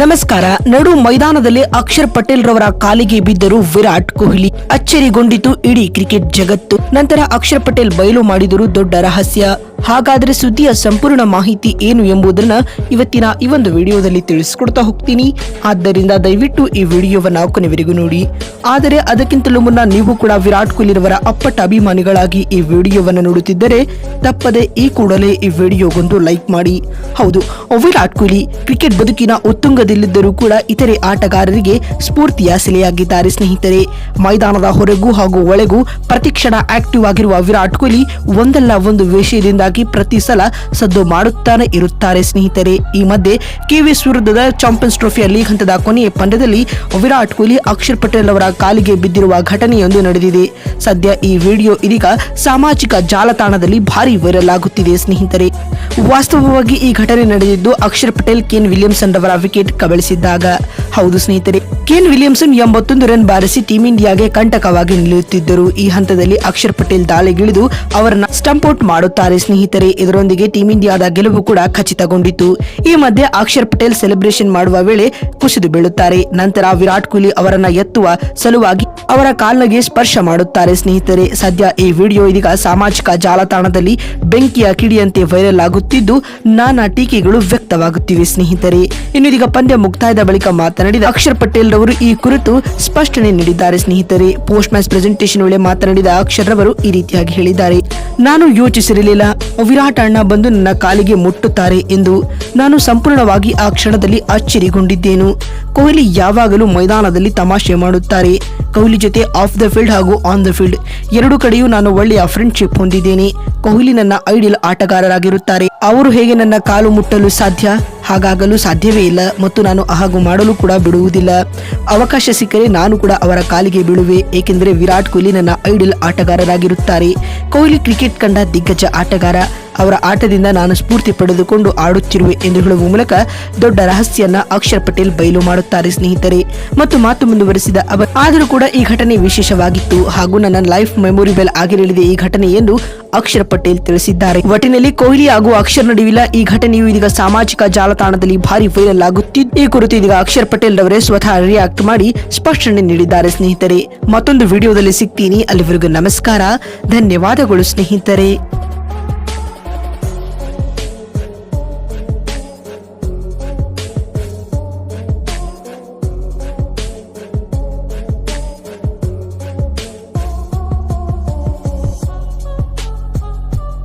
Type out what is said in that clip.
ನಮಸ್ಕಾರ. ನಡು ಮೈದಾನದಲ್ಲಿ ಅಕ್ಷರ್ ಪಟೇಲ್ ರವರ ಕಾಲಿಗೆ ಬಿದ್ದರು ವಿರಾಟ್ ಕೊಹ್ಲಿ ಅಚ್ಚರಿಗೊಂಡಿತು ಇಡೀ ಕ್ರಿಕೆಟ್ ಜಗತ್ತು. ನಂತರ ಅಕ್ಷರ್ ಪಟೇಲ್ ಬಯಲು ಮಾಡಿದರು ದೊಡ್ಡ ರಹಸ್ಯ. ಹಾಗಾದ್ರೆ ಸುದ್ದಿಯ ಸಂಪೂರ್ಣ ಮಾಹಿತಿ ಏನು ಎಂಬುದನ್ನ ಇವತ್ತಿನ ಈ ಒಂದು ವಿಡಿಯೋದಲ್ಲಿ ತಿಳಿಸ್ಕೊಡ್ತಾ ಹೋಗ್ತೀನಿ. ಆದ್ದರಿಂದ ದಯವಿಟ್ಟು ಈ ವಿಡಿಯೋವನ್ನು ಕೊನೆವರೆಗೂ ನೋಡಿ. ಆದರೆ ಅದಕ್ಕಿಂತಲೂ ಮುನ್ನ ನೀವು ಕೂಡ ವಿರಾಟ್ ಕೊಹ್ಲಿ ರವರ ಅಪ್ಪಟ ಅಭಿಮಾನಿಗಳಾಗಿ ಈ ವಿಡಿಯೋವನ್ನು ನೋಡುತ್ತಿದ್ದರೆ ತಪ್ಪದೆ ಈ ಕೂಡಲೇ ಈ ವಿಡಿಯೋಗೊಂದು ಲೈಕ್ ಮಾಡಿ. ಹೌದು, ವಿರಾಟ್ ಕೊಹ್ಲಿ ಕ್ರಿಕೆಟ್ ಬದುಕಿನ ಉತ್ತುಂಗದಲ್ಲಿದ್ದರೂ ಕೂಡ ಇತರೆ ಆಟಗಾರರಿಗೆ ಸ್ಫೂರ್ತಿಯ ಸೆಲೆಯಾಗಿದ್ದಾರೆ ಸ್ನೇಹಿತರೆ. ಮೈದಾನದ ಹೊರಗೂ ಹಾಗೂ ಒಳಗೂ ಪ್ರತಿಕ್ಷಣ ಆಕ್ಟಿವ್ ಆಗಿರುವ ವಿರಾಟ್ ಕೊಹ್ಲಿ ಒಂದಲ್ಲ ಒಂದು ವಿಷಯದಿಂದಾಗಿ ಪ್ರತಿ ಸಲ ಸದ್ದು ಮಾಡುತ್ತಾನೆ ಇರುತ್ತಾರೆ ಸ್ನೇಹಿತರೆ. ಈ ಮಧ್ಯೆ ಕೆವಿಎಸ್ ವಿರುದ್ಧದ ಚಾಂಪಿಯನ್ಸ್ ಟ್ರೋಫಿಯ ಲೀಗ್ ಹಂತದ ಕೊನೆಯ ಪಂದ್ಯದಲ್ಲಿ ವಿರಾಟ್ ಕೊಹ್ಲಿ, ಅಕ್ಷರ್ ಪಟೇಲ್ ಅವರ ಕಾಲಿಗೆ ಬಿದ್ದಿರುವ ಘಟನೆಯೊಂದು ನಡೆದಿದೆ. ಸದ್ಯ ಈ ವಿಡಿಯೋ ಇದೀಗ ಸಾಮಾಜಿಕ ಜಾಲತಾಣದಲ್ಲಿ ಭಾರಿ ವೈರಲ್ ಆಗುತ್ತಿದೆ ಸ್ನೇಹಿತರೆ. ವಾಸ್ತವವಾಗಿ ಈ ಘಟನೆ ನಡೆದಿದ್ದು ಅಕ್ಷರ್ ಪಟೇಲ್ ಕೇನ್ ವಿಲಿಯಮ್ಸನ್ ರವರ ವಿಕೆಟ್ ಕಬಳಿಸಿದ್ದಾಗ. ಹೌದು ಸ್ನೇಹಿತರೆ ಕೇನ್ ವಿಲಿಯಮ್ಸನ್ ಎಂಬತ್ತೊಂದು ರನ್ ಬಾರಿಸಿ ಟೀಂ ಇಂಡಿಯಾಗೆ ಕಂಟಕವಾಗಿ ನಿಲ್ಲುತ್ತಿದ್ದರು. ಈ ಹಂತದಲ್ಲಿ ಅಕ್ಷರ್ ಪಟೇಲ್ ದಾಳಿಗಿಳಿದು ಅವರನ್ನ ಸ್ಟಂಪ್ ಔಟ್ ಮಾಡುತ್ತಾರೆ ಸ್ನೇಹಿತರೆ. ಇದರೊಂದಿಗೆ ಟೀಂ ಇಂಡಿಯಾದ ಗೆಲುವು ಕೂಡ ಖಚಿತಗೊಂಡಿತು ಈ ಮಧ್ಯೆ ಅಕ್ಷರ್ ಪಟೇಲ್ ಸೆಲೆಬ್ರೇಷನ್ ಮಾಡುವ ವೇಳೆ ಕುಸಿದು ಬೀಳುತ್ತಾರೆ. ನಂತರ ವಿರಾಟ್ ಕೊಹ್ಲಿ ಅವರನ್ನ ಎತ್ತುವ ಸಲುವಾಗಿ ಅವರ ಕಾಲ್ನಗೆ ಸ್ಪರ್ಶ ಮಾಡುತ್ತಾರೆ ಸ್ನೇಹಿತರೆ. ಸದ್ಯ ಈ ವಿಡಿಯೋ ಇದೀಗ ಸಾಮಾಜಿಕ ಜಾಲತಾಣದಲ್ಲಿ ಬೆಂಕಿಯ ಕಿಡಿಯಂತೆ ವೈರಲ್ ಆಗುತ್ತಿದ್ದು, ನಾನಾ ಟೀಕೆಗಳು ವ್ಯಕ್ತವಾಗುತ್ತಿವೆ ಸ್ನೇಹಿತರೆ. ಇನ್ನು ಇದೀಗ ಪಂದ್ಯ ಮುಕ್ತಾಯದ ಬಳಿಕ ಮಾತನಾಡಿದ ಅಕ್ಷರ್ ಪಟೇಲ್ ರವರು ಈ ಕುರಿತು ಸ್ಪಷ್ಟನೆ ನೀಡಿದ್ದಾರೆ ಸ್ನೇಹಿತರೆ. ಪೋಸ್ಟ್ ಮ್ಯಾಚ್ ಪ್ರೆಸೆಂಟೇಷನ್ ವೇಳೆ ಮಾತನಾಡಿದ ಅಕ್ಷರ್ ರವರು ಈ ರೀತಿಯಾಗಿ ಹೇಳಿದ್ದಾರೆ. ನಾನು ಯೋಚಿಸಿರಲಿಲ್ಲ. ವಿರಾಟ್ ಅಣ್ಣ ಬಂದು ನನ್ನ ಕಾಲಿಗೆ ಮುಟ್ಟುತ್ತಾರೆ ಎಂದು ನಾನು ಸಂಪೂರ್ಣವಾಗಿ ಆ ಕ್ಷಣದಲ್ಲಿ ಅಚ್ಚರಿಗೊಂಡಿದ್ದೇನು. ಕೊಹ್ಲಿ ಯಾವಾಗಲೂ ಮೈದಾನದಲ್ಲಿ ತಮಾಷೆ ಮಾಡುತ್ತಾರೆ. ಕೊಹ್ಲಿ ಜೊತೆ ಆಫ್ ದ ಫೀಲ್ಡ್ ಹಾಗೂ ಆನ್ ದ ಫೀಲ್ಡ್ ಎರಡು ಕಡೆಯೂ ನಾನು ಒಳ್ಳೆಯ ಫ್ರೆಂಡ್ಶಿಪ್ ಹೊಂದಿದ್ದೇನೆ. ಕೊಹ್ಲಿ ನನ್ನ ಐಡಿಯಲ್ ಆಟಗಾರರಾಗಿರುತ್ತಾರೆ. ಅವರು ಹೇಗೆ ನನ್ನ ಕಾಲು ಮುಟ್ಟಲು ಸಾಧ್ಯ? ಹಾಗಾಗಲು ಸಾಧ್ಯವೇ ಇಲ್ಲ ಮತ್ತು ನಾನು ಹಾಗೂ ಮಾಡಲು ಕೂಡ ಬಿಡುವುದಿಲ್ಲ. ಅವಕಾಶ ಸಿಕ್ಕರೆ ನಾನು ಕೂಡ ಅವರ ಕಾಲಿಗೆ ಬೀಳುವೆ, ಏಕೆಂದರೆ ವಿರಾಟ್ ಕೊಹ್ಲಿ ನನ್ನ ಐಡಲ್ ಆಟಗಾರರಾಗಿರುತ್ತಾರೆ. ಕೊಹ್ಲಿ ಕ್ರಿಕೆಟ್ ಕಂಡ ದಿಗ್ಗಜ ಆಟಗಾರ. ಅವರ ಆಟದಿಂದ ನಾನು ಸ್ಫೂರ್ತಿ ಪಡೆದುಕೊಂಡು ಆಡುತ್ತಿರುವೆ ಎಂದು ಹೇಳುವ ಮೂಲಕ ದೊಡ್ಡ ರಹಸ್ಯನ ಅಕ್ಷರ್ ಪಟೇಲ್ ಬಯಲು ಮಾಡುತ್ತಾರೆ ಸ್ನೇಹಿತರೆ. ಮತ್ತು ಮಾತು ಮುಂದುವರೆಸಿದ ಅವರು, ಆದರೂ ಕೂಡ ಈ ಘಟನೆ ವಿಶೇಷವಾಗಿತ್ತು ಹಾಗೂ ನನ್ನ ಲೈಫ್ ಮೆಮೊರಿಬಲ್ ಆಗಿರಲಿದೆ ಈ ಘಟನೆ ಎಂದು ಅಕ್ಷರ್ ಪಟೇಲ್ ತಿಳಿಸಿದ್ದಾರೆ. ಒಟ್ಟಿನಲ್ಲಿ ಕೊಹ್ಲಿ ಹಾಗೂ ಅಕ್ಷರ್ ನಡುವಿಲ್ಲ ಈ ಘಟನೆಯು ಇದೀಗ ಸಾಮಾಜಿಕ ಜಾಲತಾಣದಲ್ಲಿ ಭಾರಿ ವೈರಲ್ ಆಗುತ್ತಿದ್ದು, ಈ ಕುರಿತು ಇದೀಗ ಅಕ್ಷರ್ ಪಟೇಲ್ ರವರೇ ಸ್ವತಃ ರಿಯಾಕ್ಟ್ ಮಾಡಿ ಸ್ಪಷ್ಟನೆ ನೀಡಿದ್ದಾರೆ ಸ್ನೇಹಿತರೆ. ಮತ್ತೊಂದು ವಿಡಿಯೋದಲ್ಲಿ ಸಿಗ್ತೀನಿ. ಅಲ್ಲಿವರೆಗೂ ನಮಸ್ಕಾರ. ಧನ್ಯವಾದಗಳು ಸ್ನೇಹಿತರೆ.